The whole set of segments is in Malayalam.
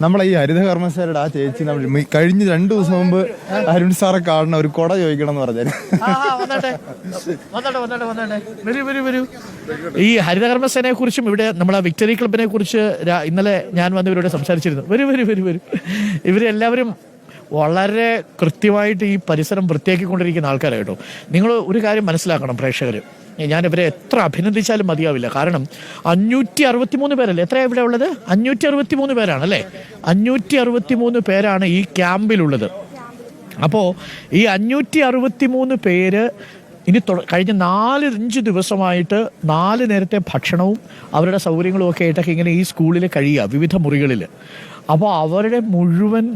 നമ്മളെ ഈ ഹരിത കർമ്മശാലയുടെ ആ ചേച്ചി നമ്മൾ കഴിഞ്ഞ രണ്ടു ദിവസം മുമ്പ് അരുൺ സാറെ കാണണം ഒരു കൊട ചോദിക്കണം എന്ന് പറഞ്ഞു ഈ ഹരിതകർമ്മസേനയെ കുറിച്ചും ഇവിടെ നമ്മളെ വിക്ടറി ക്ലബിനെ കുറിച്ച് ഇന്നലെ ഞാൻ വന്ന് ഇവരോട് സംസാരിച്ചിരുന്നു. വരൂ വരൂ വരൂ വരൂ. ഇവരെല്ലാവരും വളരെ കൃത്യമായിട്ട് ഈ പരിസരം വൃത്തിയാക്കിക്കൊണ്ടിരിക്കുന്ന ആൾക്കാരാണ് കേട്ടോ. നിങ്ങൾ ഒരു കാര്യം മനസ്സിലാക്കണം പ്രേക്ഷകർ ഞാൻ ഇവരെ എത്ര അഭിനന്ദിച്ചാലും മതിയാവില്ല. കാരണം അഞ്ഞൂറ്റി അറുപത്തി മൂന്ന് പേരല്ലേ? എത്രയാണ് ഇവിടെ ഉള്ളത്? അഞ്ഞൂറ്റി അറുപത്തി മൂന്ന് പേരാണ് അല്ലേ? അഞ്ഞൂറ്റി അറുപത്തി മൂന്ന് പേരാണ് ഈ ക്യാമ്പിലുള്ളത്. അപ്പോൾ ഈ അഞ്ഞൂറ്റി അറുപത്തി മൂന്ന് പേര് ഇനി കഴിഞ്ഞ നാല് അഞ്ച് ദിവസമായിട്ട് നാല് നേരത്തെ ഭക്ഷണവും അവരുടെ സൗകര്യങ്ങളും ഒക്കെ ആയിട്ടൊക്കെ ഇങ്ങനെ ഈ സ്കൂളിൽ കഴിയുക വിവിധ മുറികളിൽ അപ്പോൾ അവരുടെ മുഴുവൻ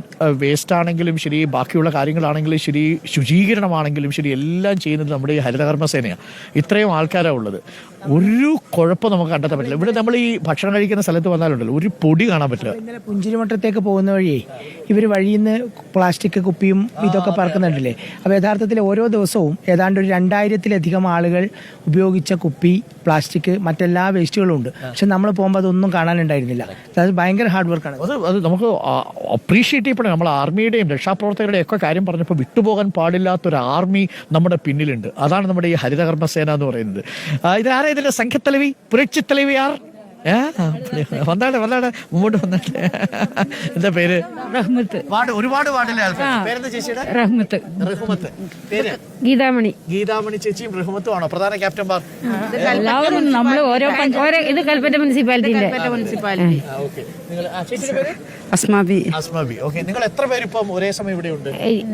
വേസ്റ്റ് ആണെങ്കിലും ശരി ബാക്കിയുള്ള കാര്യങ്ങളാണെങ്കിലും ശരി ശുചീകരണമാണെങ്കിലും ശരി എല്ലാം ചെയ്യുന്നത് നമ്മുടെ ഈ ഹരിതകർമ്മസേനയാണ് ഇത്രയും ആൾക്കാരാണ് ഉള്ളത്. ഒരു കുഴപ്പം നമുക്ക് കണ്ടെത്താൻ പറ്റില്ല. ഇവിടെ നമ്മൾ ഈ ഭക്ഷണം കഴിക്കുന്ന സ്ഥലത്ത് വന്നാലുണ്ടല്ലോ ഒരു പൊടി കാണാൻ പറ്റില്ല. ഇന്നലെ പുഞ്ചിരിമട്ടത്തേക്ക് പോകുന്ന വഴിയേ ഇവർ വഴിയിൽ നിന്ന് പ്ലാസ്റ്റിക് കുപ്പിയും ഇതൊക്കെ പറക്കുന്നുണ്ടല്ലേ? അപ്പോൾ യഥാർത്ഥത്തിൽ ഓരോ ദിവസവും ഏതാണ്ട് ഒരു രണ്ടായിരത്തിലധികം ആളുകൾ ഉപയോഗിച്ച കുപ്പി പ്ലാസ്റ്റിക് മറ്റെല്ലാ വേസ്റ്റുകളും ഉണ്ട്. പക്ഷെ നമ്മൾ പോകുമ്പോൾ അതൊന്നും കാണാനുണ്ടായിരുന്നില്ല. അത് ഭയങ്കര ഹാർഡ് വർക്കാണ് അത് അത് നമുക്ക് അപ്രീഷിയേറ്റ് ചെയ്യപ്പെടാൻ നമ്മൾ ആർമിയുടെയും രക്ഷാപ്രവർത്തകരുടെയും ഒക്കെ കാര്യം പറഞ്ഞപ്പോൾ വിട്ടുപോകാൻ പാടില്ലാത്തൊരു ആർമി നമ്മുടെ പിന്നിലുണ്ട്. അതാണ് നമ്മുടെ ഈ ഹരിതകർമ്മ ഹരിതകർമ്മസേന എന്ന് പറയുന്നത്. ഇതാരാ ഇതിന്റെ സംഘത്തലവി? തലവി ആർ? വന്നാട്ടെ വന്നാട്ടെ മുമ്പോട്ട് വന്നാട്ടെ. എന്താ പേര്? റഹ്മത്ത്. ഒരുപാട് പാടില്ലേ റഹ്മത്ത്. റഹ്മത്ത്. ഗീതാമണി. ഗീതാമണി ചേച്ചിയും റഹ്മത്തും ആണോ? പ്രധാന ക്യാപ്റ്റൻ ബാർ. എല്ലാവരും നമ്മൾ ഓരോ ഓരോ ഇത് കൽപ്പറ്റ മുനിസിപ്പാലിറ്റിന്റെ മുനിസിപ്പാലിറ്റി. നിങ്ങൾ ആ, ചേച്ചിയുടെ പേര്? അസ്മാബി അസ്മബി ഓക്കെ നിങ്ങൾ എത്ര പേര് ഇപ്പം ഒരേ സമയം ഇവിടെ ഉണ്ട്?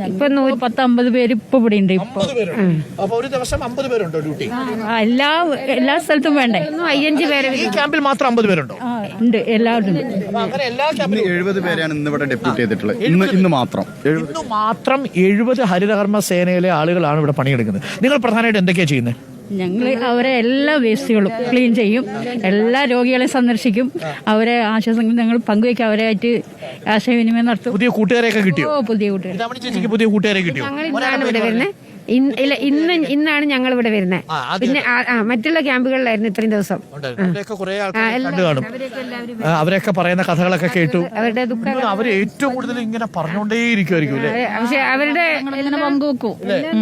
ഇപ്പൊ നൂറ് പത്ത് അമ്പത് പേര് ഇപ്പൊ ഇവിടെ ഉണ്ട്. ഇപ്പൊ അമ്പത് പേരുണ്ട്. അപ്പൊ ഒരു ദിവസം അമ്പത് പേരുണ്ടോ ഡ്യൂട്ടി? ആ, എല്ലാ എല്ലാ സ്ഥലത്തും വേണ്ടേ? അയ്യഞ്ച് പേരെ ഈ ക്യാമ്പിൽ മാത്രം അമ്പത് പേരുണ്ടോ? ആ, ഉണ്ട് എല്ലാവരും ഉണ്ട്. അപ്പൊ അങ്ങനെ എല്ലാ ക്യാമ്പിലും എഴുപത് പേരാണ് ഇന്ന് ഇവിടെ ഡെപ്യൂട്ട് ചെയ്തിട്ടുള്ളത്. ഇന്ന് ഇന്ന് മാത്രം. എഴുപത് ഇന്ന് മാത്രം എഴുപത് ഹരിതകർമ്മ സേനയിലെ ആളുകളാണ് ഇവിടെ പണിയെടുക്കുന്നത്. നിങ്ങൾ പ്രധാനമായിട്ട് എന്തൊക്കെയാ ചെയ്യുന്നത്? ഞങ്ങൾ അവരെ എല്ലാ വേസ്റ്റുകളും ക്ലീൻ ചെയ്യും. എല്ലാ രോഗികളെ സന്ദർശിക്കും. അവരെ ആശ്വാസങ്ങൾ ഞങ്ങൾ പങ്കുവയ്ക്കും. അവരായിട്ട് ആശയവിനിമയം നടത്തും. പുതിയ കൂട്ടുകാരെയൊക്കെ കിട്ടിയോ? ഓ പുതിയ ചേച്ചിക്ക് പുതിയ കൂട്ടുകാരെ കിട്ടിയോ? ഇല്ല ഇന്ന് ഇന്നാണ് ഞങ്ങൾ ഇവിടെ വരുന്നത് പിന്നെ മറ്റുള്ള ക്യാമ്പുകളിലായിരുന്നു ഇത്രയും ദിവസം. അവരൊക്കെ പറയുന്ന കഥകളൊക്കെ കേട്ടു. അവരുടെ ദുഃഖം അവർ ഏറ്റവും കൂടുതൽ ഇങ്ങനെ പറഞ്ഞുകൊണ്ടേയിരിക്കും പക്ഷെ അവരുടെ ഇങ്ങനെ പങ്കുവെക്കും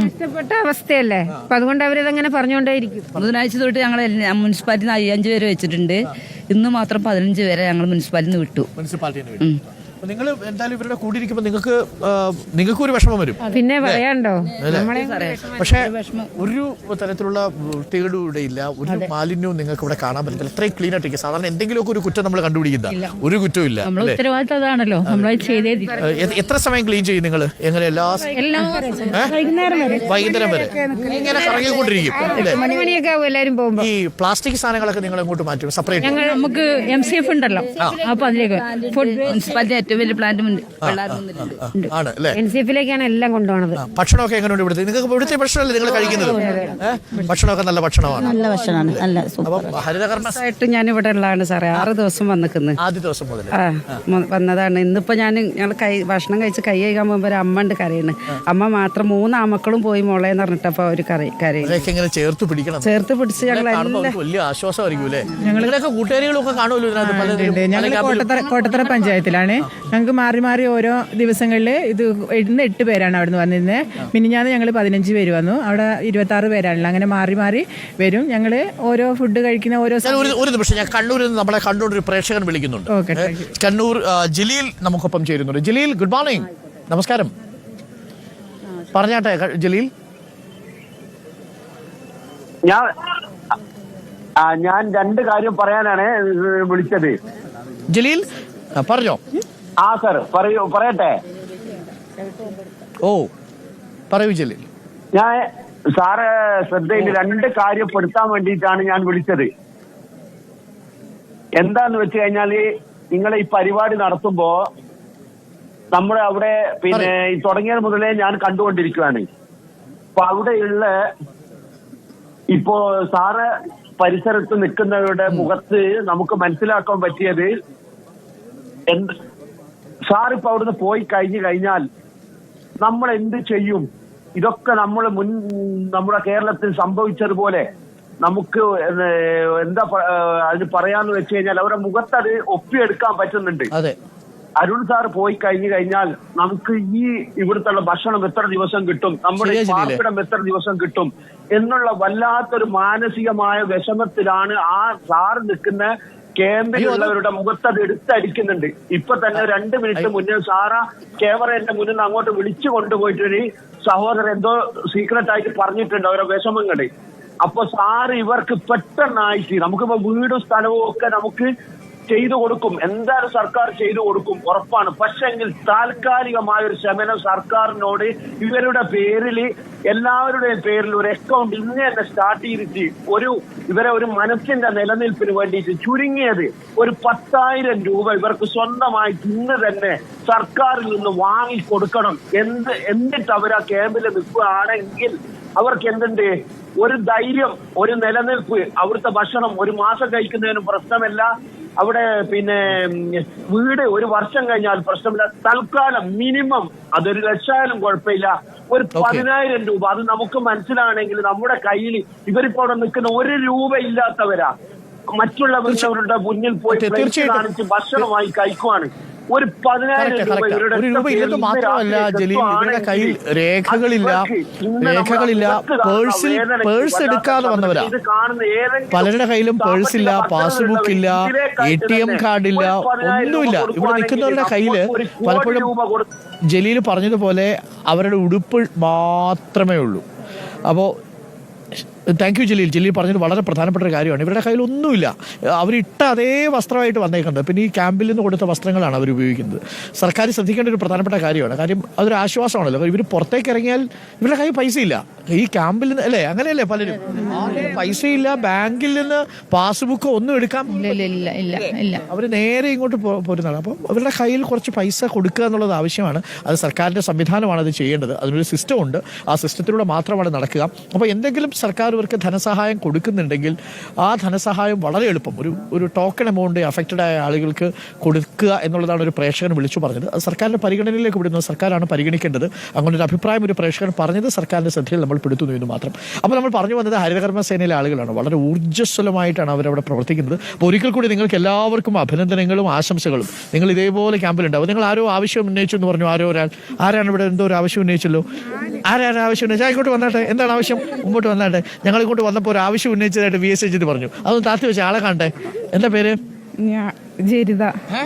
നഷ്ടപ്പെട്ട അവസ്ഥയല്ലേ? അപ്പൊ അതുകൊണ്ട് അവരിതങ്ങനെ പറഞ്ഞുകൊണ്ടേയിരിക്കും. ബുധനാഴ്ച തൊട്ട് ഞങ്ങൾ മുനിസിപ്പാലിറ്റിയിൽ അയ്യഞ്ചു പേര് വെച്ചിട്ടുണ്ട്. ഇന്ന് മാത്രം പതിനഞ്ച് പേരെ ഞങ്ങൾ മുനിസിപ്പാലിറ്റിന്ന് നിന്ന് വിട്ടു. മുനിസിപ്പാലിറ്റിന്ന് നിങ്ങൾ എന്തായാലും ഇവരുടെ കൂടി ഇരിക്കുമ്പോൾ നിങ്ങൾക്ക് നിങ്ങൾക്ക് ഒരു വിഷമം വരും. പിന്നെ പറയാണ്ടോ? നമ്മളെ പക്ഷേ ഒരു തരത്തിലുള്ള വൃത്തികളും ഇവിടെ ഇല്ല. ഒരു മാലിന്യവും നിങ്ങൾക്ക് ഇവിടെ കാണാൻ പറ്റില്ല ഇത്രയും ക്ലീൻ ആയിട്ടിരിക്കും സാധാരണ എന്തെങ്കിലുമൊക്കെ ഒരു കുറ്റം നമ്മൾ കണ്ടുപിടിക്കുന്ന ഒരു കുറ്റവും ഇല്ല. ഉത്തരവാദിത്തമാണല്ലോ. എത്ര സമയം ക്ലീൻ ചെയ്യും നിങ്ങൾ എങ്ങനെ എല്ലാ വൈകുന്നേരം വരെ. വൈകുന്നേരം വരെ. ഇങ്ങനെ കറങ്ങിക്കൊണ്ടിരിക്കും. ഈ പ്ലാസ്റ്റിക് സാധനങ്ങളൊക്കെ നിങ്ങൾ എങ്ങോട്ട് മാറ്റും? സെപ്പറേറ്റ് നമുക്ക് എം സി എഫ് ഉണ്ടല്ലോ. അപ്പൊ അതിലേക്ക്. ഏറ്റവും വലിയ പ്ലാന്റും ഉണ്ട്. ആണ് അല്ലേ? എൻ സി എഫിലേക്കാണ് എല്ലാം കൊണ്ടുപോണത്. ഭക്ഷണമൊക്കെ എങ്ങനെയുണ്ട് ഇവിടുത്തെ? നിങ്ങൾക്ക് ഇവിടുത്തെ ഭക്ഷണമല്ലേ നിങ്ങൾ കഴിക്കുന്നത്? ഏഹ്? ഭക്ഷണമൊക്കെ നല്ല ഭക്ഷണമാണ്. നല്ല ഭക്ഷണമാണ്. നല്ല സൂപ്പർ. അപ്പം ഹരിതകർമ്മ ആയിട്ട് ഞാൻ ഇവിടെ ഉള്ളതാണ് സാറേ. ആറ് ദിവസം വന്നിക്കുന്നത് ആദ്യ ദിവസം മുതൽ ആ മ- വന്നതാണ്. ഇന്നിപ്പോ ഞാൻ ഞങ്ങൾ കൈ ഭക്ഷണം കഴിച്ച് കൈ കഴുകാൻ പോകുമ്പോൾ ഒരു അമ്മ ഉണ്ട് കരയുന്നു. അമ്മ മാത്രം മൂന്ന് ആമക്കളും പോയി മോളെ എന്ന് പറഞ്ഞിട്ടപ്പോ ഒരു കറി കരയും ഇവരെയൊക്കെ ഇങ്ങനെ ചേർത്ത് പിടിക്കണം. ചേർത്ത് പിടിച്ച് ഞങ്ങൾ കാണുമ്പോൾ അവർക്ക് വലിയ ആശ്വാസമായിരിക്കും അല്ലേ? ഞങ്ങളൊക്കെ കൂട്ടുകാരികളൊക്കെ കാണുമല്ലോ ഇതിനകത്ത് പല കോട്ടത്തറ കോട്ടത്തറ പഞ്ചായത്തിലാണ്. ഞങ്ങൾക്ക് മാറി മാറി ഓരോ ദിവസങ്ങളിൽ ഇത് ഇന്ന് എട്ട് പേരാണ് അവിടെ നിന്ന് വന്നിരുന്നത് മിനിഞ്ഞാന്ന് ഞങ്ങൾ പതിനഞ്ച് പേര് വന്നു. അവിടെ ഇരുപത്തി ആറ് പേരാണല്ലോ. അങ്ങനെ മാറി മാറി വരും. ഞങ്ങൾ ഓരോ ഫുഡ് കഴിക്കുന്ന ഓരോ ഒരു നിമിഷം ഞാൻ കണ്ണൂരിൽ നിന്ന് നമ്മളെ കണ്ണൂർ ഒരു പ്രേക്ഷകൻ വിളിക്കുന്നുണ്ട്. കണ്ണൂർ ജലീൽ നമുക്കൊപ്പം ചേരുന്നുണ്ട്. ജലീൽ ഗുഡ് മോർണിംഗ് നമസ്കാരം. പറഞ്ഞാട്ടെ ജലീൽ? ഞാൻ ഞാൻ രണ്ട് കാര്യം പറയാനാണ് വിളിച്ചത്. ജലീൽ പറഞ്ഞോ. ആ സർ പറയൂ പറയട്ടെ. ഓ പറയൂ ജലീൽ. ഞാൻ സാറ് ശ്രദ്ധയിൽ രണ്ട് കാര്യം പെടുത്താൻ വേണ്ടിയിട്ടാണ് ഞാൻ വിളിച്ചത്. എന്താന്ന് വെച്ച് കഴിഞ്ഞാൽ നിങ്ങൾ ഈ പരിപാടി നടത്തുമ്പോ നമ്മൾ അവിടെ പിന്നെ ഈ തുടങ്ങിയത് മുതലേ ഞാൻ കണ്ടുകൊണ്ടിരിക്കുകയാണ് അപ്പൊ അവിടെയുള്ള ഇപ്പോ സാറ് പരിസരത്ത് നിൽക്കുന്നവരുടെ മുഖത്ത് നമുക്ക് മനസ്സിലാക്കാൻ പറ്റിയത് എന്ത് സാർ ഇപ്പൊ അവിടുന്ന് പോയി കഴിഞ്ഞു കഴിഞ്ഞാൽ നമ്മൾ എന്ത് ചെയ്യും? ഇതൊക്കെ നമ്മൾ മുൻ നമ്മുടെ കേരളത്തിൽ സംഭവിച്ചതുപോലെ നമുക്ക് എന്താ അതിന് പറയാന്ന് വെച്ച് കഴിഞ്ഞാൽ അവരുടെ മുഖത്തത് ഒപ്പിയെടുക്കാൻ പറ്റുന്നുണ്ട്. അരുൺ സാർ പോയി കഴിഞ്ഞു കഴിഞ്ഞാൽ നമുക്ക് ഈ ഇവിടുത്തെ ഭക്ഷണം എത്ര ദിവസം കിട്ടും? നമ്മുടെ പാർപ്പിടം എത്ര ദിവസം കിട്ടും? എന്നുള്ള വല്ലാത്തൊരു മാനസികമായ വിഷമത്തിലാണ് ആ സാർ നിൽക്കുന്ന ക്യാമ്പിലുള്ളവരുടെ മുഖത്ത് അത് എടുത്തടിക്കുന്നുണ്ട്. ഇപ്പൊ തന്നെ രണ്ട് മിനിറ്റ് മുന്നേ സാറ ക്യാമറയുടെ മുന്നിൽ നിന്ന് അങ്ങോട്ട് വിളിച്ചു കൊണ്ടുപോയിട്ട് ഒരു സഹോദരൻ എന്തോ സീക്രട്ട് ആയിട്ട് പറഞ്ഞിട്ടുണ്ട് അവരുടെ വിഷമങ്ങൾ. അപ്പൊ സാറ് ഇവർക്ക് പെട്ടെന്നായിട്ട് നമുക്കിപ്പോ വീടും സ്ഥലവും ഒക്കെ നമുക്ക് ചെയ്തു കൊടുക്കും. എന്തായാലും സർക്കാർ ചെയ്തു കൊടുക്കും. ഉറപ്പാണ്. പക്ഷെങ്കിൽ താൽക്കാലികമായ ഒരു ശമനം സർക്കാരിനോട് ഇവരുടെ പേരിൽ എല്ലാവരുടെയും പേരിൽ ഒരു അക്കൗണ്ട് ഇന്ന് തന്നെ സ്റ്റാർട്ട് ചെയ്തിട്ട് ഒരു ഇവരെ ഒരു മനസ്സിന്റെ നിലനിൽപ്പിന് വേണ്ടിയിട്ട് ചുരുങ്ങിയത് ഒരു പത്തായിരം രൂപ ഇവർക്ക് സ്വന്തമായി ഇന്ന് തന്നെ സർക്കാരിൽ നിന്ന് വാങ്ങിക്കൊടുക്കണം എന്ത് എന്നിട്ട് അവർ ആ ക്യാമ്പിൽ നിൽക്കുകയാണെങ്കിൽ അവർക്ക് എന്തുണ്ട്? ഒരു ധൈര്യം ഒരു നിലനിൽപ്പ്. അവിടുത്തെ ഭക്ഷണം ഒരു മാസം കഴിക്കുന്നതിനും പ്രശ്നമല്ല. അവിടെ പിന്നെ വീട് ഒരു വർഷം കഴിഞ്ഞാൽ പ്രശ്നമില്ല. തൽക്കാലം മിനിമം അതൊരു ലക്ഷമായാലും കുഴപ്പമില്ല. ഒരു പതിനായിരം രൂപ അത് നമുക്ക് മനസ്സിലാണെങ്കിൽ നമ്മുടെ കയ്യിൽ ഇവരിപ്പോ അവിടെ നിൽക്കുന്ന ഒരു രൂപ ഇല്ലാത്തവരാ മറ്റുള്ളവരുടെ മുന്നിൽ പോയി കാണിച്ച് ഭക്ഷണമായി കഴിക്കുവാണ്. ഒരു പതിനായിരം ഒരു രൂപ ഇല്ലെന്ന് മാത്രമല്ല ജലീൽ ഇവരുടെ കയ്യിൽ രേഖകളില്ല രേഖകളില്ല പേഴ്സിൽ പേഴ്സ് എടുക്കാതെ വന്നവരാ. പലരുടെ കയ്യിലും പേഴ്സ് ഇല്ല പാസ്ബുക്ക് ഇല്ല എ ടി എം തന്നെ കാർഡ് ഇല്ല ഒന്നുമില്ല. ഇവിടെ നിൽക്കുന്നവരുടെ കയ്യിൽ പലപ്പോഴും ജലീൽ പറഞ്ഞതുപോലെ അവരുടെ ഉടുപ്പ് മാത്രമേ ഉള്ളൂ. അപ്പോൾ താങ്ക് യു ജലീൽ ജലീൽ പറഞ്ഞത് വളരെ പ്രധാനപ്പെട്ട ഒരു കാര്യമാണ്. ഇവരുടെ കയ്യിൽ ഒന്നുമില്ല. അവരിട്ട അതേ വസ്ത്രമായിട്ട് വന്നേക്കുന്നത്. പിന്നെ ഈ ക്യാമ്പിൽ നിന്ന് കൊടുത്ത വസ്ത്രങ്ങളാണ് അവർ ഉപയോഗിക്കുന്നത്. സർക്കാർ ശ്രദ്ധിക്കേണ്ട ഒരു പ്രധാനപ്പെട്ട കാര്യമാണ്. കാര്യം അതൊരു ആശ്വാസമാണല്ലോ. ഇവർ പുറത്തേക്ക് ഇറങ്ങിയാൽ ഇവരുടെ കയ്യിൽ പൈസ ഇല്ല. ഈ ക്യാമ്പിൽ നിന്ന് അല്ലേ? അങ്ങനെയല്ലേ പലരും? പൈസയില്ല ബാങ്കിൽ നിന്ന് പാസ്ബുക്കോ ഒന്നും എടുക്കാൻ അവർ നേരെ ഇങ്ങോട്ട് പോരുന്നതാണ്. അപ്പം അവരുടെ കയ്യിൽ കുറച്ച് പൈസ കൊടുക്കുക എന്നുള്ളത് ആവശ്യമാണ്. അത് സർക്കാരിന്റെ സംവിധാനമാണ് അത് ചെയ്യേണ്ടത്. അതിനൊരു സിസ്റ്റം ഉണ്ട്. ആ സിസ്റ്റത്തിലൂടെ മാത്രമാണ് നടക്കുക. അപ്പോൾ എന്തെങ്കിലും സർക്കാർ ഇവർക്ക് ധനസഹായം കൊടുക്കുന്നുണ്ടെങ്കിൽ ആ ധനസഹായം വളരെ എളുപ്പം. ഒരു ഒരു ടോക്കൺ എമൗണ്ട് അഫക്റ്റഡ് ആയ ആളുകൾക്ക് കൊടുക്കുക എന്നുള്ളതാണ് ഒരു പ്രേക്ഷകൻ വിളിച്ചു പറഞ്ഞത്. അത് സർക്കാരിന്റെ പരിഗണനയിലേക്ക് വിടുന്നത് സർക്കാരാണ് പരിഗണിക്കേണ്ടത്. അങ്ങനെ ഒരു അഭിപ്രായം ഒരു പ്രേക്ഷകൻ പറഞ്ഞത് സർക്കാരിന്റെ ശ്രദ്ധയിൽ നമ്മൾ പെടുത്തുന്നു എന്ന് മാത്രം. അപ്പോൾ നമ്മൾ പറഞ്ഞു വന്നത് ഹരിതകർമ്മ സേനയിലെ ആളുകളാണ്. വളരെ ഊർജസ്വലമായിട്ടാണ് അവരവിടെ പ്രവർത്തിക്കുന്നത്. അപ്പോൾ ഒരിക്കൽ കൂടി നിങ്ങൾക്ക് എല്ലാവർക്കും അഭിനന്ദനങ്ങളും ആശംസകളും. നിങ്ങൾ ഇതേപോലെ ക്യാമ്പിലുണ്ടാവും. നിങ്ങൾ ആരോ ആവശ്യം ഉന്നയിച്ചു എന്ന് പറഞ്ഞു. ആരോ ഒരാൾ ആരാണ് ഇവിടെ എന്തോ ഒരു ആവശ്യം ഉന്നയിച്ചല്ലോ? ആരാണ് ആവശ്യം ഉന്നയിച്ചു? ആയിക്കോട്ട് വന്നാട്ടെ. എന്താണ് ആവശ്യം? മുമ്പോട്ട് വന്നാട്ടെ. ഞങ്ങൾ ഇങ്ങോട്ട് വന്നപ്പോൾ ഒരു ആവശ്യം ഉന്നയിച്ചതായിട്ട് വി എസ് എച്ച് പറഞ്ഞു. അതൊന്ന് താത്തി വെച്ച ആളെ കണ്ടേ എന്താ പേര്? ജരിത.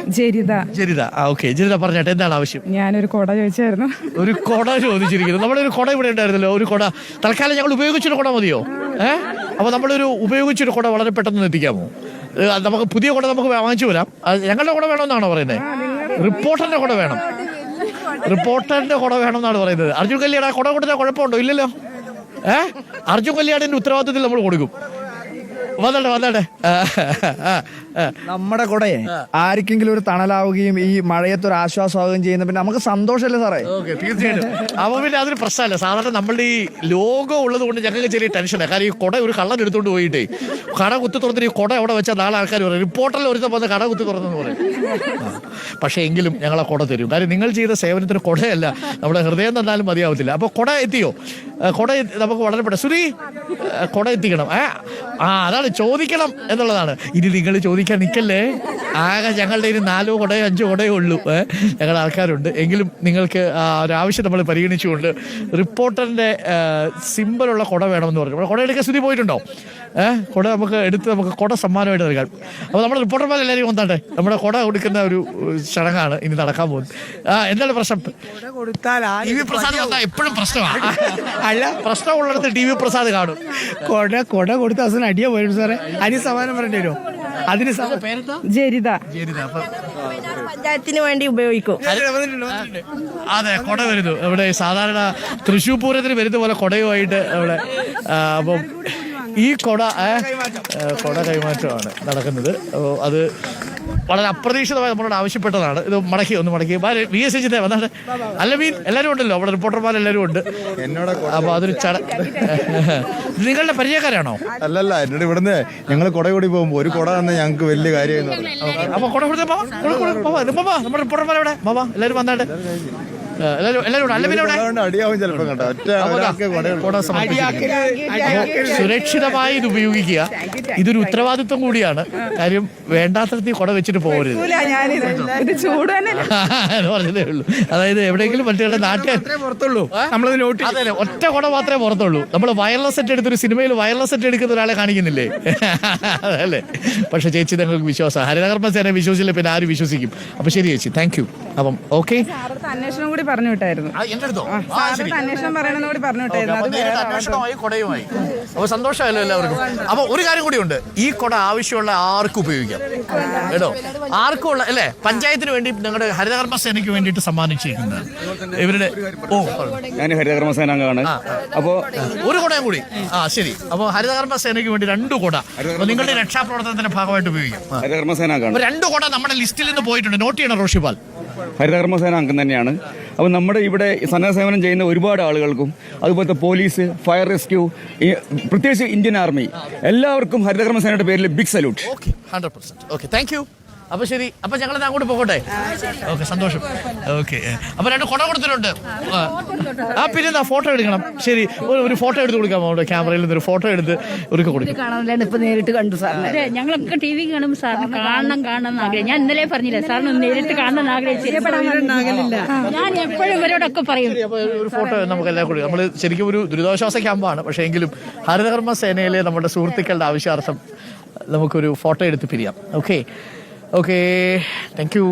ജരിത. ജരിത. ആ ഓക്കെ. ജരിത പറഞ്ഞാട്ടെ. എന്താണ് ആവശ്യം? ഞാനൊരു കൊട ചോദിച്ചായിരുന്നു. ഒരു കൊട ചോദിച്ചിരിക്കുന്നു. നമ്മുടെ ഒരു കൊട ഇവിടെ ഉണ്ടായിരുന്നല്ലോ. ഒരു കൊട. തൽക്കാലം ഞങ്ങൾ ഉപയോഗിച്ചൊരു കൊട മതിയോ? ഏ? അപ്പൊ നമ്മളൊരു ഉപയോഗിച്ചൊരു കൊട വളരെ പെട്ടെന്ന് എത്തിക്കാമോ? നമുക്ക് പുതിയ കൊട നമുക്ക് വാങ്ങിച്ചു വരാം ഞങ്ങളുടെ കൊട വേണമെന്നാണോ പറയുന്നത് റിപ്പോർട്ടറിന്റെ കൊട വേണം. റിപ്പോർട്ടറിന്റെ കൊട വേണമെന്നാണ് പറയുന്നത്. അർജുൻ കല്യാണ കുട കൊട കൊടുത്താൽ കുഴപ്പമുണ്ടോ? ഇല്ലല്ലോ. ഏ? അർജുൻ കല്യാണിന്റെ ഉത്തരവാദിത്തത്തിൽ നമ്മൾ കൊടുക്കും. വന്നട്ടെ വന്നട്ടെ. നമ്മുടെ കൂടെ ആർക്കെങ്കിലും ഒരു തണലാവുകയും ഈ മഴയത്ത് ഒരു ആശ്വാസമാവുകയും ചെയ്യുന്ന പിന്നെ നമുക്ക് സന്തോഷമല്ലേ സാറേ? തീർച്ചയായിട്ടും. അപ്പൊ പിന്നെ അതൊരു പ്രശ്നമല്ല. സാധാരണ നമ്മളുടെ ഈ ലോകം ഉള്ളത് കൊണ്ട് ഞങ്ങൾക്ക് ചെറിയ ടെൻഷനാണ് കാരണം ഈ കുട ഒരു കള്ളൻ എടുത്തുകൊണ്ട് പോയിട്ടേ. കട കുത്തി തുറന്നിട്ട് ഈ കുട അവിടെ വെച്ചാൽ നാളെ ആൾക്കാർ പറയും. റിപ്പോർട്ടറിൽ ഒരുത്തം വന്ന് കട കുത്തി തുറന്നെന്ന് പറയും. പക്ഷേ എങ്കിലും ഞങ്ങളെ കുട തരും. കാര്യം നിങ്ങൾ ചെയ്ത സേവനത്തിന് കുടയല്ല. നമ്മുടെ ഹൃദയം തന്നാലും മതിയാവത്തില്ല. അപ്പോൾ കുട എത്തിയോ? കൊട നമുക്ക് വളരെ പെട്ടെന്ന്. ആ, കൊട എത്തിക്കണം. ഏ ആ അതാണ് ചോദിക്കണം എന്നുള്ളതാണ്. ഇനി നിങ്ങൾ ചോദിക്കാൻ നിൽക്കല്ലേ? ആകെ ഞങ്ങളുടെ ഒരു നാലോ കുടയോ അഞ്ചോ കുടയോ ഉള്ളൂ. ഞങ്ങളുടെ ആൾക്കാരുണ്ട്. എങ്കിലും നിങ്ങൾക്ക് ആ ഒരു ആവശ്യം നമ്മൾ പരിഗണിച്ചുകൊണ്ട് റിപ്പോർട്ടറിന്റെ സിമ്പിളുള്ള കുട വേണമെന്ന് പറഞ്ഞു. കുട എടുക്കാൻ സ്ഥിതി പോയിട്ടുണ്ടോ? ഏഹ് കുട നമുക്ക് എടുത്ത് നമുക്ക് കുട സമ്മാനമായിട്ട് നൽകാം അപ്പോൾ നമ്മുടെ റിപ്പോർട്ടർമാർ എല്ലാവരും വന്നാട്ടെ? നമ്മുടെ കുട കൊടുക്കുന്ന ഒരു ചടങ്ങാണ് ഇനി നടക്കാൻ പോകുന്നത്. ആ എന്താണ് പ്രശ്നം? ടി വി പ്രസാദ് വന്നാൽ എപ്പോഴും പ്രശ്നമാണ് അല്ല. പ്രശ്നമുള്ളിടത്ത് ടി വി പ്രസാദ് കാണും. കൊട കൊട കൊടുത്ത അവസാനം അടിയാ പോയിരുന്നു സാറേ. അതിന് സമാനം പറയേണ്ടി വരുമോ അതിന് ജരിത. പഞ്ചായത്തിന് വേണ്ടി ഉപയോഗിക്കും. അതെ കൊട വരുന്നു. ഇവിടെ സാധാരണ തൃശ്ശൂർ പൂരത്തിന് വരുന്ന പോലെ കൊടയുമായിട്ട് ഇവിടെ ആ, അപ്പം ഈ കൊട കൊട കൈമാറ്റമാണ് നടക്കുന്നത്. അപ്പോൾ അത് വളരെ അപ്രതീക്ഷിതമായി നമ്മളോട് ആവശ്യപ്പെട്ടതാണ്. ഇത് മടക്കി ഒന്ന് മടക്കി. വി എസ് എച്ചിന്റെ വന്നാണ് അല്ല മീൻ എല്ലാവരും ഉണ്ടല്ലോ. അവിടെ റിപ്പോർട്ടർമാർ എല്ലാവരും ഉണ്ട്. എന്നോട് അപ്പോൾ അതൊരു ചട നിങ്ങളുടെ പരിചയക്കാരാണോ? അല്ലല്ല എന്നോട് ഇവിടുന്ന് ഞങ്ങൾ കുട കൂടി പോകുമ്പോ ഒരു കുട തന്നെ ഞങ്ങൾക്ക് വലിയ കാര്യമായിരുന്നു. അപ്പൊ കുട കൊടുത്തേ പോവാ കൊട പോവാ. നമ്മുടെ റിപ്പോർട്ടർമാർ എവിടെ പോവാ എല്ലാവരും വന്നാട്ടെ. അല്ല പിന്നെ സുരക്ഷിതമായി ഇത് ഉപയോഗിക്കുക. ഇതൊരു ഉത്തരവാദിത്വം കൂടിയാണ്. കാര്യം വേണ്ടാത്തടത്ത് കുട കൊട വെച്ചിട്ട് പോകരുത്. പറഞ്ഞതേ ഉള്ളൂ. അതായത് എവിടെയെങ്കിലും മറ്റേ നാട്ടിൽ ഒറ്റ കുട മാത്രമേ പുറത്തുള്ളൂ. നമ്മൾ വയർലെസ് സെറ്റ് എടുത്തൊരു സിനിമയിൽ വയർലെസ് സെറ്റ് എടുക്കുന്ന ഒരാളെ കാണിക്കുന്നില്ലേ? അല്ലേ പക്ഷെ ചേച്ചി നിങ്ങൾക്ക് വിശ്വാസം. ഹരിതകർമ്മ സേന വിശ്വസിച്ചില്ല പിന്നെ ആര് വിശ്വസിക്കും? അപ്പൊ ശരി ചേച്ചി. താങ്ക് യു അപ്പം ഓക്കെ അന്വേഷണം കൂടി പറഞ്ഞു വിട്ടായിരുന്നു. എന്റെ അടുത്തോ? സാറത്തെ അന്വേഷണം പറയണമെന്ന് കൂടി പറഞ്ഞു വിട്ടായിരുന്നു. അത് വേറെ അന്വേഷണമായി കൊടയുമായി അപ്പൊ സന്തോഷമല്ലോ എല്ലാവർക്കും. അപ്പൊ ഒരു കാര്യം കൂടിയുണ്ട്. ഈ കൊട ആവശ്യമുള്ള ആർക്കും ഉപയോഗിക്കാം? കേട്ടോ? ആർക്കും ഉള്ള അല്ലേ? പഞ്ചായത്തിന് വേണ്ടി ഞങ്ങളുടെ ഹരിതകർമ്മ സേനയ്ക്ക് വേണ്ടിയിട്ട് സമ്മാനിച്ചിരിക്കുന്നത് ഇവരുടെ ഓ. ഞാൻ ഹരിതകർമ്മ സേനാംഗമാണ്. അപ്പോൾ ഒരു കുടയും കൂടി. ആ ശരി. അപ്പൊ ഹരിതകർമ്മ സേനയ്ക്ക് വേണ്ടി രണ്ട് കുട. അപ്പോൾ നിങ്ങളുടെ രക്ഷാപ്രവർത്തനത്തിന്റെ ഭാഗമായിട്ട് ഉപയോഗിക്കാം. ഹരിതകർമ്മസേന അപ്പൊ രണ്ട് കുട നമ്മുടെ ലിസ്റ്റിൽ നിന്ന് പോയിട്ടുണ്ട്. നോട്ട് ചെയ്യണം റോഷിപാൽ. ഹരിതകർമ്മ സേന അംഗം തന്നെയാണ്. അപ്പോൾ നമ്മുടെ ഇവിടെ സന്നദ്ധ സേവനം ചെയ്യുന്ന ഒരുപാട് ആളുകൾക്കും അതുപോലത്തെ പോലീസ് ഫയർ റെസ്ക്യൂ പ്രത്യേകിച്ച് ഇന്ത്യൻ ആർമി എല്ലാവർക്കും ഹരിതകർമ്മസേനയുടെ പേരിൽ big salute okay hundred percent okay thank you അപ്പൊ ശരി അപ്പൊ ഞങ്ങൾ അങ്ങോട്ട് പോകട്ടെ? ഓക്കെ സന്തോഷം. ഓക്കെ അപ്പൊ രണ്ട് ഫോട്ടോ കൊടുത്തിട്ടുണ്ട്. ആ. പിന്നെ എന്താ ഫോട്ടോ എടുക്കണം. ശരി ഒരു- ഫോട്ടോ എടുത്ത് കൊടുക്കാം അവിടെ ക്യാമറയിൽ നിന്ന് ഒരു ഫോട്ടോ എടുത്ത് ഒരു കൊടുക്കും. കാണാനില്ലാണ്ട് ഇപ്പൊ നേരിട്ട് കണ്ടു സാറിനെ. ഞങ്ങളൊക്കെ ടി വി കാണും സാറിന് കാണണം കാണണം ആഗ്രഹം ഞാൻ ഇന്നലെ പറഞ്ഞില്ലേ സാറിന് നേരിട്ട് കാണണം ആഗ്രഹിച്ചില്ല ഞാൻ എപ്പോഴും ഇവരോടൊക്കെ പറയും. ഒരു ഫോട്ടോ നമുക്ക് എല്ലാം കൂടി നമ്മൾ ശരിക്കും ഒരു ദുരിതാശ്വാസ ക്യാമ്പാണ്. പക്ഷേ എങ്കിലും ഹരിതകർമ്മ സേനയിലെ നമ്മുടെ സുഹൃത്തുക്കളുടെ ആവശ്യാർത്ഥം നമുക്കൊരു ഫോട്ടോ എടുത്ത് പിരിയാം. ഓക്കെ? Okay thank you